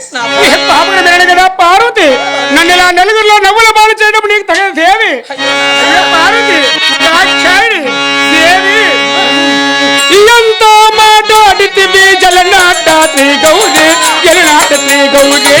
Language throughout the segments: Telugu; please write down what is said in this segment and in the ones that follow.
ఏ మేడ కదా పార్వతి? నన్ను ఇలా నలుగురిలో నవ్వుల బాలు చేయడం నీకు తగిన దేవి? పార్వతి? దాక్షాయిని దేవి? ఎంత మాట్లాడితివి జలనాట శ్రీ గౌరి జలనాట శ్రీ గౌరి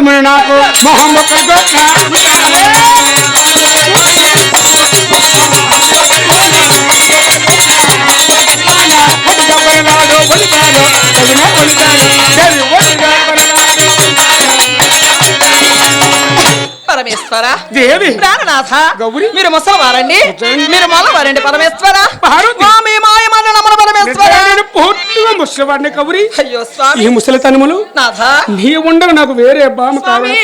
ఉదిగాను నాకు మొహం పరమేశ్వర. దేవి. ప్రాణనాథ. గౌరి. మీరు ముసలవారండి. మీరు మొలవారండి పరమేశ్వర పార్వతి. స్వామి మాయమన్న నమ్మన పరమేశ్వర నేను ముసలివాడిని కౌరి అయ్యో స్వామి. ఈ ముసలితనములు. నాథ. నీ ఉండగా నాకు వేరే బామ కావాలి.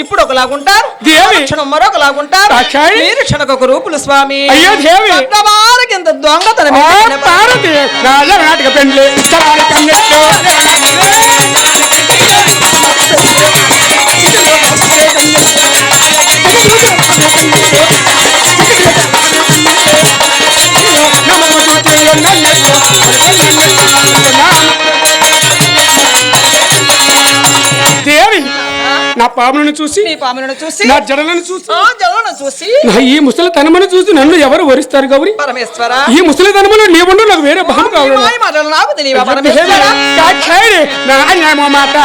ఇప్పుడు ఒకలాగుంటారు. దేవి. క్షణం మరొకలాగుంటారు. మీరు క్షణకొక రూపులు స్వామి. అయ్యో దేవి. దొంగతనం పరమ- పార్వతి రాజా నాటక పెండ్లి. నా పాములను చూసి నీ పాములను చూసి నా జడలను చూసి ఆ జలను చూసి నా ఈ ముసలి తనమును చూసి నన్ను ఎవరు వరిస్తారు గౌరి? పరమేశ్వర ఈ ముసలి తనములు నీ ఉండు నాకు వేరే ఈ కావాలి. మాయ మాటలు నాకు తెలియవా పరమేశ్వర? నా అన్యాయమో మాట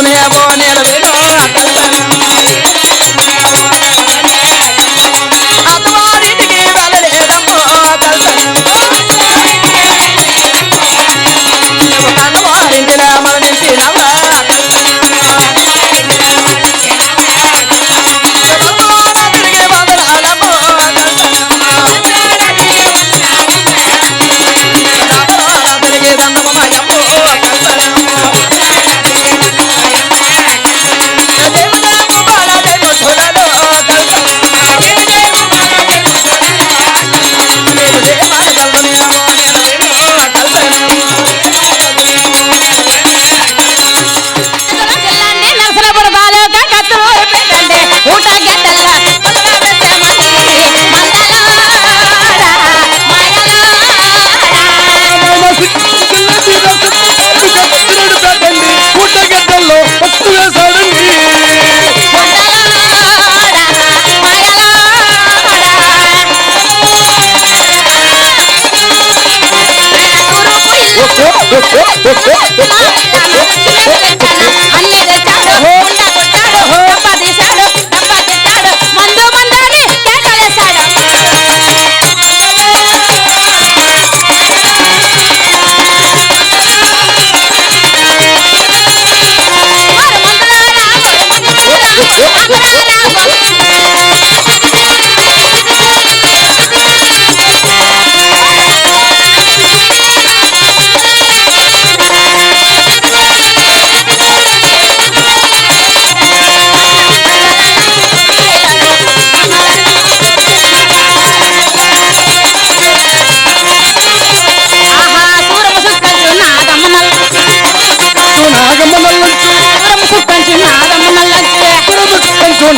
বনে বনের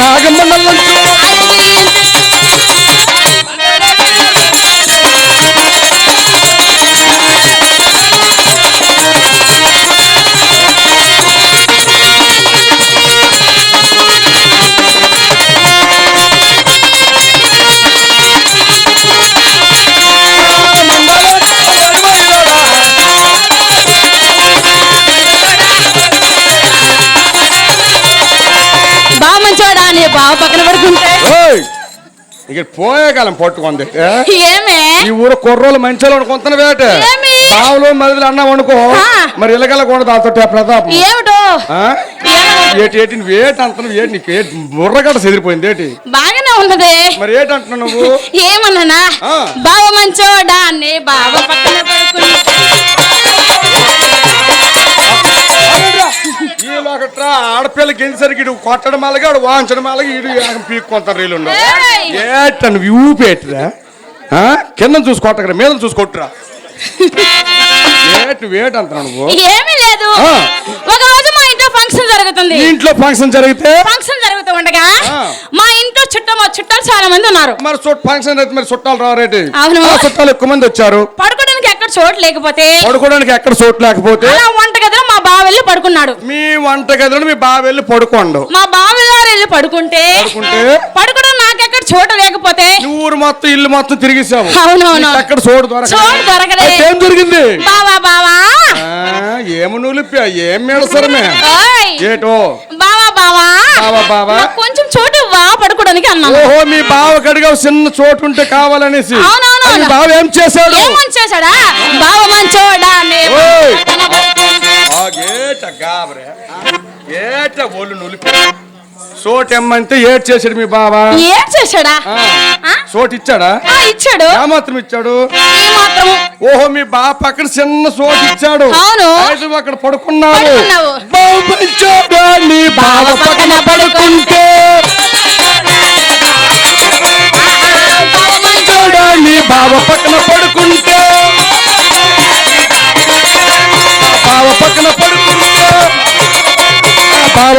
നാഗമ്പണ്ണ ఇక్కడ పోయే కాలం పట్టుకుంది. ఈ ఊరు కుర్రోలు మంచిలో అనుకుంటున్న వేట? ఆవులు మదిలి అన్నం వండుకో. మరి ఇళ్ళగల కూడా దాంతో ప్రతాపం. ఏమిటో? ఏటి ఏటి నువ్వు ఏటి అంటున్నావు? ఏటి నీకు ఏటి బుర్రగడ్డ చెదిరిపోయింది ఏటి? బాగానే ఉన్నది. మరి ఏటి అంటున్నావు నువ్వు? ఏమన్నానా? ఆ. బావ మంచోడా? బావ పక్కన ఆడపిల్ల గెలిసరికి ఇడు కొట్టడం అలాగే ఆడు వాంచడం అలాగే ఇడు పీక్కొంటారు వీళ్ళు ఏయ్! ఏట నువ్వు ఊపేట్రా కింద చూసి కొట్టకరా మీద చూసి కొట్టురా. ఏటి వేట అంటున్నావు నువ్వు? ఏమీ లేదు. ఆ. ఒక రోజు మా ఇంట్లో ఫంక్షన్ జరుగుతుంది. ఇంట్లో ఫంక్షన్ జరిగితే? ఫంక్షన్ జరుగుతూ ఉండగా. మా ఇంట్లో చుట్టం చుట్టాలు చాలా మంది ఉన్నారు. మరి ఫంక్షన్ అయితే మరి చుట్టాలు అవును. ఆ, చుట్టాలు ఎక్కువ మంది వచ్చారు. పడుకోవడానికి ఎక్కడ చోటు లేకపోతే? పడుకోవడానికి ఎక్కడ చోటు లేకపోతే? వంట వెళ్ళి పడుకున్నాడు. మీ వంట గదిలో మీ బావ వెళ్ళి పడుకోండు. మా బావగారు వెళ్ళి పడుకుంటే పడుకుంటే? పడుకోవడం నాకెక్కడ చోటు లేకపోతే? నువ్వు ఊరు మొత్తం ఇల్లు మొత్తం తిరిగిసావు. అవునవును. అక్కడ చోటు దొరకలేదు. చోటు దొరకలే. అయితే ఏం జరిగింది? బావా బావా. ఆ, ఏమి నులిపా ఏం మేడసరమే? ఓయ్. ఏటో? బావా బావా. బావా, బావా. నాకు కొంచెం చోటు ఇవ్వా పడుకోవడానికి అన్నాను. ఓహో మీ బావ కడిగా చిన్న చోటు ఉంటే కావాలనేసి. అవునవును. అది మీ బావ ఏం చేశాడు? ఏమని చేశాడా? బావ మంచోడా ఓయ్. పడుకుంటే. గేట గాబరే ఏట ఒళ్ళు నులిపి చోటు ఎమ్మంటే ఏడ్ చేశాడు మీ బావ ఏం చేశాడా? చోటు ఇచ్చాడా ఆ, ఇచ్చాడు ఏమాత్రం ఇచ్చాడు ఓహో మీ బావ పక్కన చిన్న చోటు ఇచ్చాడు అక్కడ పడుకున్నావు. బావ మంచోడా, నీ బావ పక్కన పడుకుంటే నీ బావ పక్కన పడుకుంటే బావ